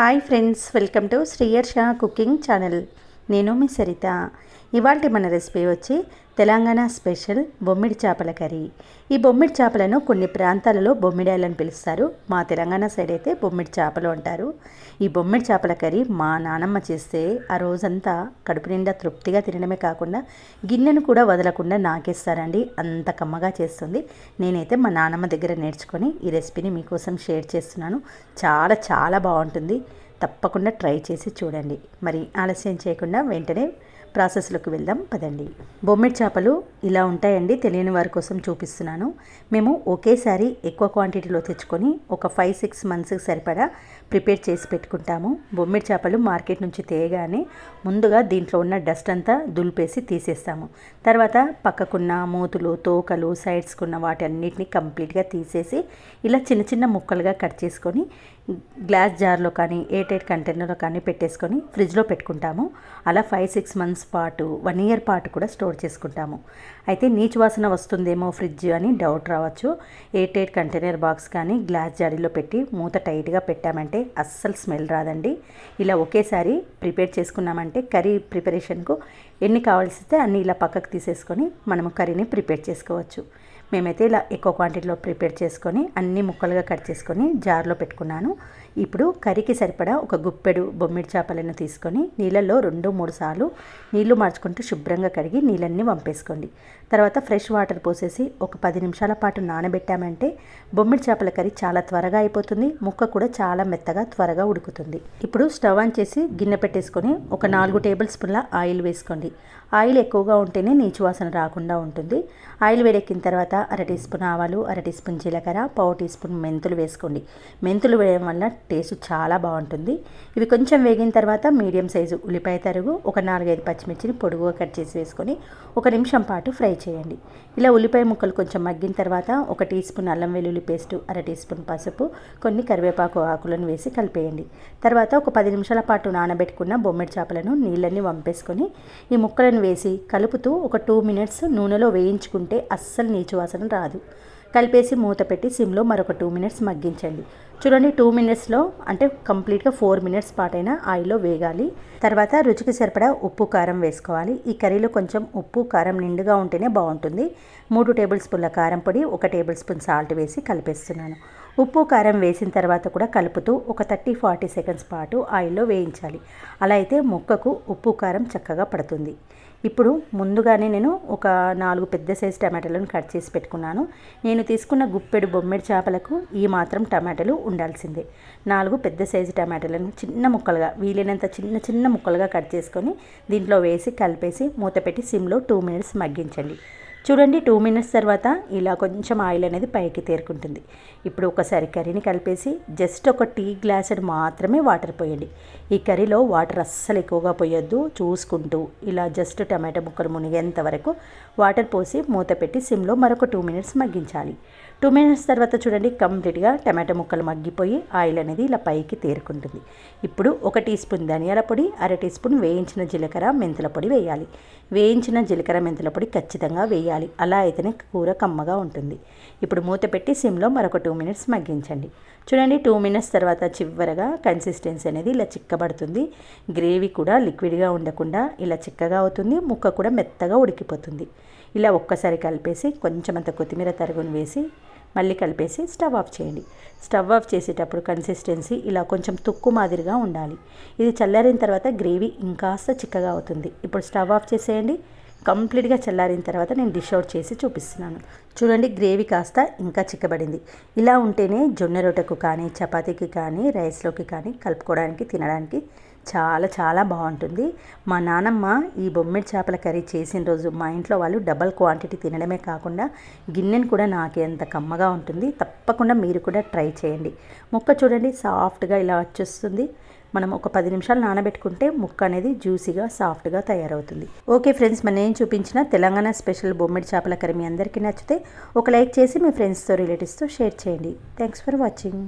Hi friends, welcome to Sriyersha Cooking channel. నేను మీ సరిత ఇవాళ మన రెసిపీ వచ్చి తెలంగాణ స్పెషల్ బొమ్మిడి చేపల కర్రీ ఈ బొమ్మిడి చేపలను కొన్ని ప్రాంతాలలో బొమ్మిడాయలని పిలుస్తారు మా తెలంగాణ సైడ్ అయితే బొమ్మిడి చేపలు అంటారు ఈ బొమ్మిడి చేపల కర్రీ మా నానమ్మ చేస్తే ఆ రోజంతా కడుపు నిండా తృప్తిగా తినడమే కాకుండా గిన్నెను కూడా వదలకుండా నాకేస్తారండి అంత కమ్మగా చేస్తుంది నేనైతే మా నానమ్మ దగ్గర నేర్చుకొని ఈ రెసిపీని మీకోసం షేర్ చేస్తున్నాను చాలా చాలా బాగుంటుంది తప్పకుండా ట్రై చేసి చూడండి మరి ఆలస్యం చేయకుండా వెంటనే ప్రాసెస్లోకి వెళ్దాం పదండి బొమ్మిడి చేపలు ఇలా ఉంటాయండి తెలియని వారి కోసం చూపిస్తున్నాను మేము ఒకేసారి ఎక్కువ క్వాంటిటీలో తెచ్చుకొని ఒక ఫైవ్ సిక్స్ మంత్స్కి సరిపడా ప్రిపేర్ చేసి పెట్టుకుంటాము బొమ్మిడి చేపలు మార్కెట్ నుంచి తేయగానే ముందుగా దీంట్లో ఉన్న డస్ట్ అంతా దులిపేసి తీసేస్తాము తర్వాత పక్కకున్న మూతులు తోకలు సైడ్స్కున్న వాటి అన్నిటిని కంప్లీట్గా తీసేసి ఇలా చిన్న చిన్న ముక్కలుగా కట్ చేసుకొని గ్లాస్ జార్లో కానీ ఎయిర్టైట్ కంటైనర్లో కానీ పెట్టేసుకొని ఫ్రిడ్జ్లో పెట్టుకుంటాము అలా ఫైవ్ సిక్స్ మంత్స్ పాటు వన్ ఇయర్ పాటు కూడా స్టోర్ చేసుకుంటాము అయితే నీచు వాసన వస్తుందేమో ఫ్రిడ్జ్ అని డౌట్ రావచ్చు ఎయిర్టైట్ కంటైనర్ బాక్స్ కానీ గ్లాస్ జారీలో పెట్టి మూత టైట్గా పెట్టామంటే అస్సలు స్మెల్ రాదండి ఇలా ఒకేసారి ప్రిపేర్ చేసుకున్నామంటే కర్రీ ప్రిపరేషన్కు ఎన్ని కావాల్సితే అన్ని ఇలా పక్కకు తీసేసుకొని మనము కర్రీని ప్రిపేర్ చేసుకోవచ్చు మేమైతే ఇలా ఎక్కువ క్వాంటిటీలో ప్రిపేర్ చేసుకొని అన్ని ముక్కలుగా కట్ చేసుకొని జార్లో పెట్టుకున్నాను ఇప్పుడు కర్రీకి సరిపడా ఒక గుప్పెడు బొమ్మిడి చేపలను తీసుకొని నీళ్ళల్లో రెండు మూడు సార్లు నీళ్లు మార్చుకుంటూ శుభ్రంగా కడిగి నీళ్ళన్ని వంపేసుకోండి తర్వాత ఫ్రెష్ వాటర్ పోసేసి ఒక పది నిమిషాల పాటు నానబెట్టామంటే బొమ్మిడి చేపల కర్రీ చాలా త్వరగా అయిపోతుంది ముక్క కూడా చాలా మెత్తగా త్వరగా ఉడుకుతుంది ఇప్పుడు స్టవ్ ఆన్ చేసి గిన్నె పెట్టేసుకొని ఒక నాలుగు టేబుల్ స్పూన్ల ఆయిల్ వేసుకోండి ఆయిల్ ఎక్కువగా ఉంటేనే నీచు వాసన రాకుండా ఉంటుంది ఆయిల్ వేడెక్కిన తర్వాత అర టీ స్పూన్ ఆవాలు అర టీ స్పూన్ జీలకర్ర పావు టీ స్పూన్ మెంతులు వేసుకోండి మెంతులు వేయడం వల్ల టేస్ట్ చాలా బాగుంటుంది ఇవి కొంచెం వేగిన తర్వాత మీడియం సైజు ఉల్లిపాయ తరుగు ఒక నాలుగైదు పచ్చిమిర్చిని పొడుగుగా కట్ చేసి వేసుకొని ఒక నిమిషం పాటు ఫ్రై చేయండి ఇలా ఉల్లిపాయ ముక్కలు కొంచెం మగ్గిన తర్వాత ఒక టీ స్పూన్ అల్లం వెల్లుల్లి పేస్ట్ అర టీ స్పూన్ పసుపు కొన్ని కరివేపాకు ఆకులను వేసి కలిపేయండి తర్వాత ఒక పది నిమిషాల పాటు నానబెట్టుకున్న బొమ్మిడి చేపలను నీళ్ళని వంపేసుకొని ఈ ముక్కలను వేసి కలుపుతూ ఒక టూ మినిట్స్ నూనెలో వేయించుకుంటే అస్సలు నీచు అవసరం రాదు కలిపేసి మూత పెట్టి సిమ్లో మరొక టూ మినిట్స్ మగ్గించండి చూడండి టూ మినిట్స్లో అంటే కంప్లీట్గా ఫోర్ మినిట్స్ పాటైనా ఆయిల్లో వేగాలి తర్వాత రుచికి సరిపడా ఉప్పు కారం వేసుకోవాలి ఈ కర్రీలో కొంచెం ఉప్పు కారం నిండుగా ఉంటేనే బాగుంటుంది మూడు టేబుల్ స్పూన్ల కారం పొడి ఒక టేబుల్ స్పూన్ సాల్ట్ వేసి కలిపేస్తున్నాను ఉప్పు కారం వేసిన తర్వాత కూడా కలుపుతూ ఒక థర్టీ ఫార్టీ సెకండ్స్ పాటు ఆయిల్లో వేయించాలి అలా అయితే మొక్కకు ఉప్పు కారం చక్కగా పడుతుంది ఇప్పుడు ముందుగానే నేను ఒక నాలుగు పెద్ద సైజు టమాటాలను కట్ చేసి పెట్టుకున్నాను నేను తీసుకున్న గుప్పెడు బొమ్మెడు చేపలకు ఈ మాత్రం టమాటాలు ఉండాల్సిందే నాలుగు పెద్ద సైజు టమాటాలను చిన్న ముక్కలుగా వీలైనంత చిన్న చిన్న ముక్కలుగా కట్ చేసుకొని దీంట్లో వేసి కలిపేసి మూత పెట్టి సిమ్లో టూ మినిట్స్ మగ్గించండి చూడండి టూ మినిట్స్ తర్వాత ఇలా కొంచెం ఆయిల్ అనేది పైకి తేరుకుంటుంది ఇప్పుడు ఒకసారి కర్రీని కలిపేసి జస్ట్ ఒక టీ గ్లాస్ మాత్రమే వాటర్ పోయండి ఈ కర్రీలో వాటర్ అస్సలు ఎక్కువగా పోయొద్దు చూసుకుంటూ ఇలా జస్ట్ టమాటా ముక్కలు మునిగేంత వరకు వాటర్ పోసి మూత పెట్టి సిమ్లో మరొక టూ మినిట్స్ మగ్గించాలి టూ మినిట్స్ తర్వాత చూడండి కంప్లీట్గా టమాటా ముక్కలు మగ్గిపోయి ఆయిల్ అనేది ఇలా పైకి తేరుకుంటుంది ఇప్పుడు ఒక టీ స్పూన్ ధనియాల పొడి అర టీ స్పూన్ వేయించిన జీలకర్ర మెంతుల పొడి వేయాలి వేయించిన జీలకర్ర మెంతుల పొడి ఖచ్చితంగా వేయాలి చేయాలి అలా అయితేనే కూర కమ్మగా ఉంటుంది ఇప్పుడు మూత పెట్టి సిమ్లో మరొక టూ మినిట్స్ మగ్గించండి చూడండి టూ మినిట్స్ తర్వాత చివరగా కన్సిస్టెన్సీ అనేది ఇలా చిక్కబడుతుంది గ్రేవీ కూడా లిక్విడ్గా ఉండకుండా ఇలా చిక్కగా అవుతుంది ముక్క కూడా మెత్తగా ఉడికిపోతుంది ఇలా ఒక్కసారి కలిపేసి కొంచెం అంత కొత్తిమీర తరుగును వేసి మళ్ళీ కలిపేసి స్టవ్ ఆఫ్ చేయండి స్టవ్ ఆఫ్ చేసేటప్పుడు కన్సిస్టెన్సీ ఇలా కొంచెం తుక్కు మాదిరిగా ఉండాలి ఇది చల్లారిన తర్వాత గ్రేవీ ఇంకాస్త చిక్కగా అవుతుంది ఇప్పుడు స్టవ్ ఆఫ్ చేసేయండి కంప్లీట్గా చల్లారిన తర్వాత నేను డిష్ అవుట్ చేసి చూపిస్తున్నాను చూడండి గ్రేవీ కాస్త ఇంకా చిక్కబడింది ఇలా ఉంటేనే జొన్న రొట్టెకు కానీ చపాతీకి కానీ రైస్లోకి కానీ కలుపుకోవడానికి తినడానికి చాలా చాలా బాగుంటుంది మా నానమ్మ ఈ బొమ్మిడి చేపల కర్రీ చేసిన రోజు మా ఇంట్లో వాళ్ళు డబల్ క్వాంటిటీ తినడమే కాకుండా గిన్నెను కూడా అంత కమ్మగా ఉంటుంది తప్పకుండా మీరు కూడా ట్రై చేయండి ముక్క చూడండి సాఫ్ట్గా ఇలా వచ్చేస్తుంది మనం ఒక పది నిమిషాలు నానబెట్టుకుంటే ముక్క అనేది జ్యూసీగా సాఫ్ట్గా తయారవుతుంది ఓకే ఫ్రెండ్స్ మన నేను చూపించిన తెలంగాణ స్పెషల్ బొమ్మిడి చేపల కర్రీ మీ అందరికీ నచ్చితే ఒక లైక్ చేసి మీ ఫ్రెండ్స్తో రిలేటివ్స్తో షేర్ చేయండి థ్యాంక్స్ ఫర్ వాచింగ్